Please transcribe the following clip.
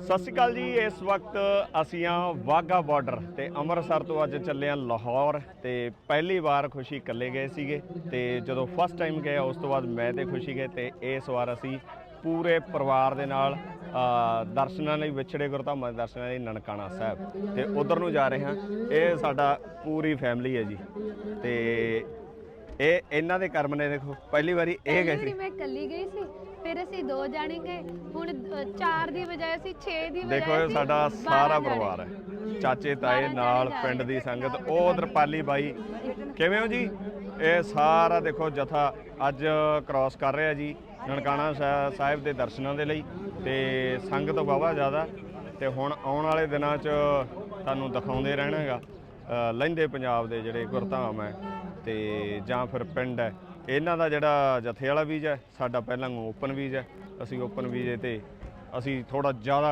ਸਤਿ ਸ਼੍ਰੀ ਅਕਾਲ ਜੀ, ਇਸ ਵਕਤ ਅਸੀਂ ਆ ਵਾਗਾ ਬਾਰਡਰ ਤੇ ਅੰਮ੍ਰਿਤਸਰ ਤੋਂ ਅੱਜ ਚੱਲੇ ਆ ਲਾਹੌਰ ਤੇ ਪਹਿਲੀ ਵਾਰ ਖੁਸ਼ੀ ਇਕੱਲੇ ਗਏ ਸੀਗੇ ਤੇ ਜਦੋਂ ਫਸਟ ਟਾਈਮ ਗਏ ਉਸ ਤੋਂ ਬਾਅਦ ਮੈਂ ਤੇ ਖੁਸ਼ੀ ਗਏ ਤੇ ਇਸ ਵਾਰ ਅਸੀਂ ਪੂਰੇ ਪਰਿਵਾਰ ਦੇ ਨਾਲ ਦਰਸ਼ਨਾਂ ਲਈ ਵਿਛੜੇ ਗੁਰਧਾਮਾਂ ਦੇ ਦਰਸ਼ਨਾਂ ਲਈ ਨਨਕਾਣਾ ਸਾਹਿਬ ਤੇ ਉਧਰ ਨੂੰ ਜਾ ਰਹੇ ਹਾਂ। ਇਹ ਸਾਡਾ ਪੂਰੀ ਫੈਮਿਲੀ ਹੈ ਜੀ ਤੇ ਇਹ ਇਹਨਾਂ ਦੇ ਕਰਮ ਨੇ ਦੇਖੋ ਪਹਿਲੀ ਵਾਰੀ ਇਹ ਗਏ ਸੀ। ਮੈਂ ਇਕੱਲੀ ਗਈ ਸੀ ਫਿਰ ਅਸੀਂ ਦੋ ਜਾਣੇ ਗਏ। ਹੁਣ 4 ਦੀ ਬਜਾਏ ਅਸੀਂ 6 ਦੀ ਬਜਾਏ ਦੇਖੋ ਇਹ ਸਾਡਾ ਸਾਰਾ। ਪਰਿਵਾਰ ਹੈ। ਚਾਚੇ ਤਾਏ ਨਾਲ ਪਿੰਡ ਦੀ। ਸੰਗਤ ਉਹ ਉਧਰ ਪਾਲੀ ਬਾਈ। ਕਿਵੇਂ ਹੋ ਜੀ? ਇਹ ਸਾਰਾ ਦੇਖੋ ਜਥਾ ਅੱਜ ਕ੍ਰਾਸ ਕਰ ਰਿਹਾ ਜੀ ਨਨਕਾਣਾ ਸਾਹਿ- ਸਾਹਿਬ ਦੇ ਦਰਸ਼ਨਾਂ ਦੇ ਲਈ ਤੇ ਸੰਗਤ ਵਾਹਵਾ ਜ਼ਿਆਦਾ। ਤੇ ਹੁਣ ਆਉਣ ਵਾਲੇ ਦਿਨਾਂ 'ਚ ਤੁਹਾਨੂੰ ਦਿਖਾਉਂਦੇ ਰਹਿਣਾਗਾ। ਲਹਿੰਦੇ ਪੰਜਾਬ ਦੇ ਜਿਹੜੇ ਗੁਰਧਾਮ ਹੈ। ਤੇ ਜਾਂ ਫਿਰ ਪਿੰਡ ਹੈ। ਇਹਨਾਂ ਦਾ ਜਿਹੜਾ ਜਥੇ ਵਾਲਾ ਬੀਜ ਹੈ, ਸਾਡਾ ਪਹਿਲਾਂ ਓਪਨ ਬੀਜ ਹੈ। ਅਸੀਂ ਓਪਨ ਵੀਜ਼ੇ ਤੇ ਅਸੀਂ ਥੋੜਾ ਜ਼ਿਆਦਾ